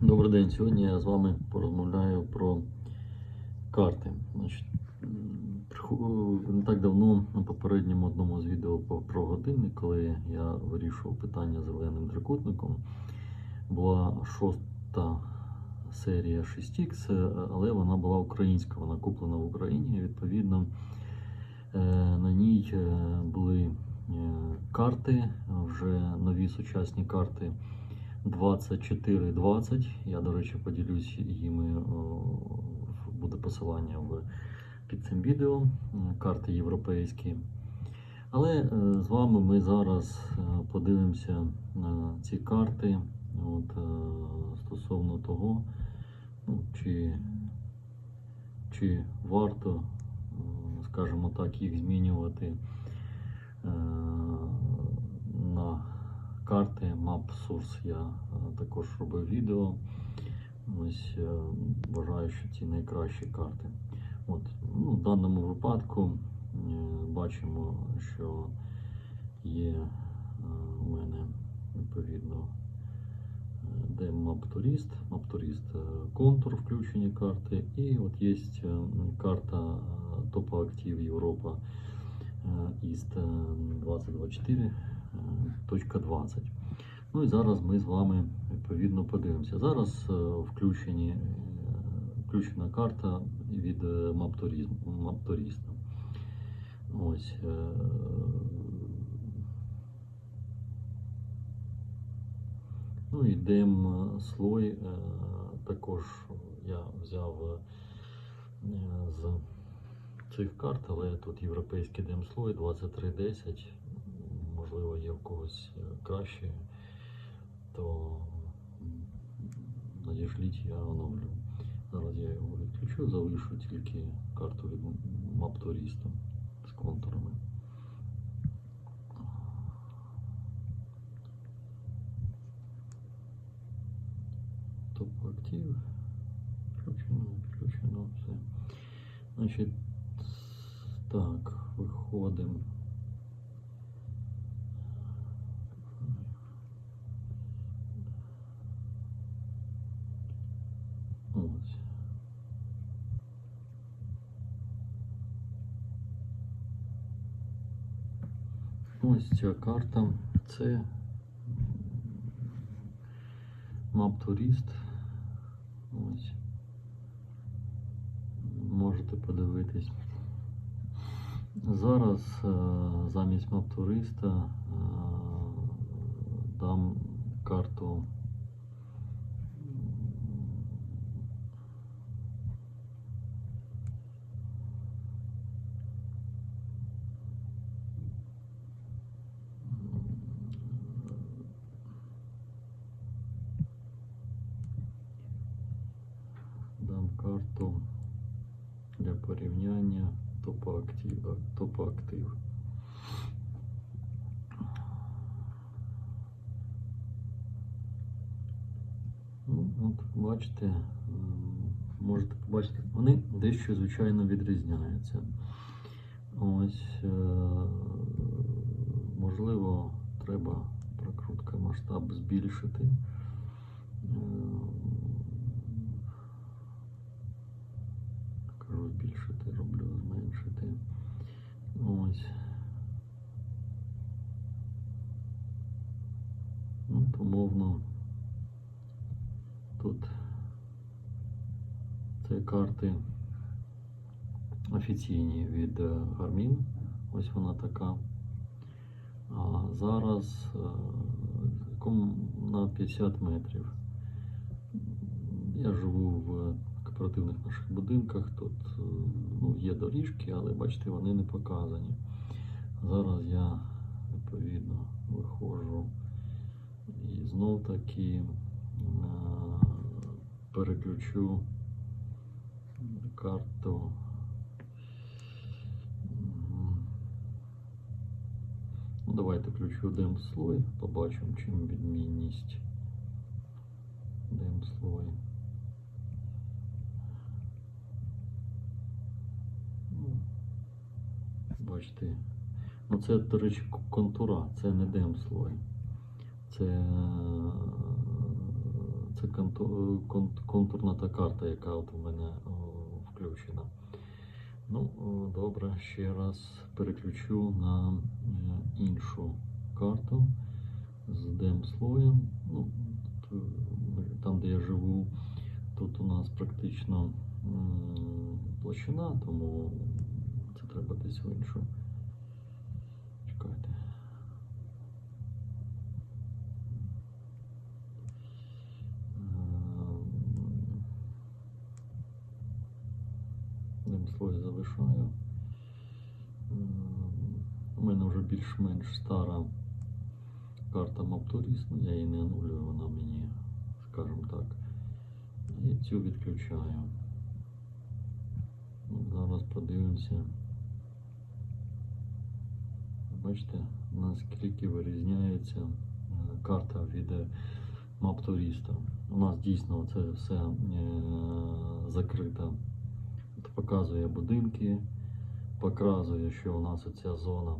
Добрий день. Сьогодні я з вами порозмовляю про карти. Значить, не так давно на попередньому одному з відео про годинник, коли я вирішував питання зеленим трикутником, була шоста серія 6X, е, але вона була українська, вона куплена в Україні. Відповідно, е, на ній е, були е, карти, вже нові сучасні карти 2420. Я, до речі, поділюсь їми. Буде посилання в, під цим відео. е, Карти європейські. Але е, з вами ми зараз е, подивимося на ці карти от, е, стосовно того, ну, чи, чи варто, е, скажімо так, їх змінювати е, на карти Map Source. Я е, також робив відео. Ось е, вважаю, що ці найкращі карти. От, ну, в даному випадку е, бачимо, що є у мене відповідно де Map-Tourist, е, контур включені карти, і от є карта топа актив Європа Іст е, 2024 е, точка 20. Ну і зараз ми з вами відповідно подивимося. Зараз е, включені, е, включена карта від е. Maptourist. Ось. е, Ну і дем е, слой е, також я взяв е, з цих карт, але тут європейський демслой 2310. Можливо, є в когось е, краще, то м, надішліть, я оновлю. Зараз я його відключу, залишу тільки карту від мапторіста з контурами. Топ актив. Включено, включено, все. Значить, так, виходимо. Ось ця карта. Це мап турист. Ось. Можете подивитись. Зараз е, замість мап туриста е, дам карту. Дам карту для порівняння топоактив. Ну, от, бачите, можете побачити, вони дещо, звичайно, відрізняються. Ось, е, можливо, треба прокрутка масштаб збільшити. Е, Кажу збільшити, роблю зменшити. Ось. Ну, умовно. Тут це карти офіційні від е, Garmin. Ось вона така. А зараз е, на 50 метрів. Я живу в кооперативних наших будинках. Тут е, ну, є доріжки, але бачите, вони не показані. Зараз я відповідно виходжу і знов таки е, переключу карту. Ну, давайте включу дем слой, побачимо, чим відмінність. Дем слой. Ну, Бачите. Ну це, до речі, контура, це не дем слой. Це, це конту- кон- контурна та карта, яка от у мене включена. Ну, добре, ще раз переключу на е, іншу карту з дем-слоєм. Ну, там, де я живу, тут у нас практично площина, тому в іншу. Чекайте. Дим слой залишаю. Ем, У мене вже більш-менш стара карта Маптуріс, ну я її не анулюю, вона мені, скажімо так. І цю відключаю. Зараз подивимося. Бачите, наскільки вирізняється е, карта від е, Маптуріста. У нас дійсно це все е, закрито. Показує будинки, показує, що у нас оця зона,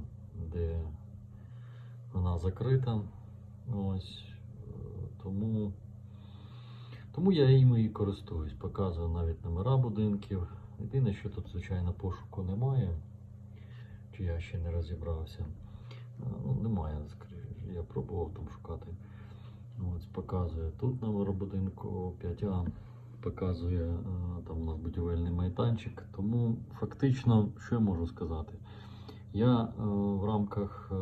де вона закрита. Ось тому, тому я їм і користуюсь. Показую навіть номера будинків. Єдине, що тут, звичайно, пошуку немає. Чи я ще не розібрався. Е, Ну, немає, я пробував там шукати. Ось показує тут номер будинку 5А, показує е, там у нас будівельний майданчик. Тому фактично, що я можу сказати? Я е, в рамках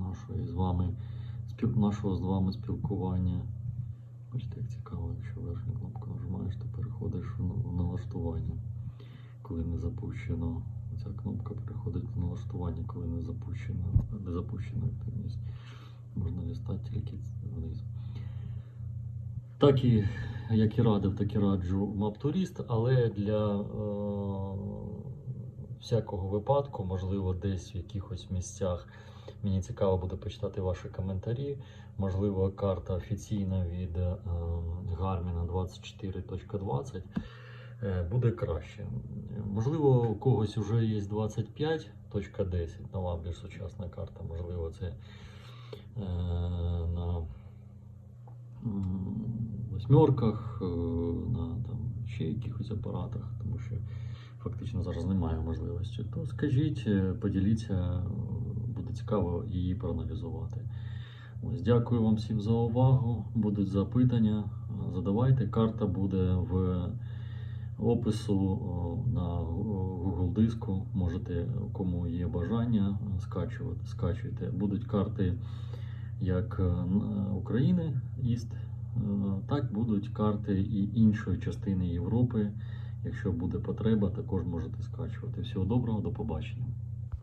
нашої з вами нашого з вами спілкування. Бачите, як цікаво, якщо верхню кнопку нажимаєш, то переходиш в налаштування, коли не запущено. Ця кнопка переходить в налаштування, коли не запущено, не запущена активність. Можна лістати тільки вниз. Так і, як і радив, так і раджу MapTourist, але для е, всякого випадку, можливо, десь в якихось місцях мені цікаво буде почитати ваші коментарі. Можливо, карта офіційна від е, Garmin 24.20 е, буде краще. Можливо, у когось вже є 25.10, нова більш сучасна карта. Можливо, це е, на восьмерках, е, на там, ще якихось апаратах, тому що фактично зараз немає можливості. То скажіть, е, поділіться, е, буде цікаво її проаналізувати. Ось, дякую вам всім за увагу. Будуть запитання, е, задавайте. Карта буде в опису на Google диску. Можете, кому є бажання, е, скачувати, скачуйте. Будуть карти як е, України, Іст, е, так будуть карти і іншої частини Європи. Якщо буде потреба, також можете скачувати. Всього доброго, до побачення.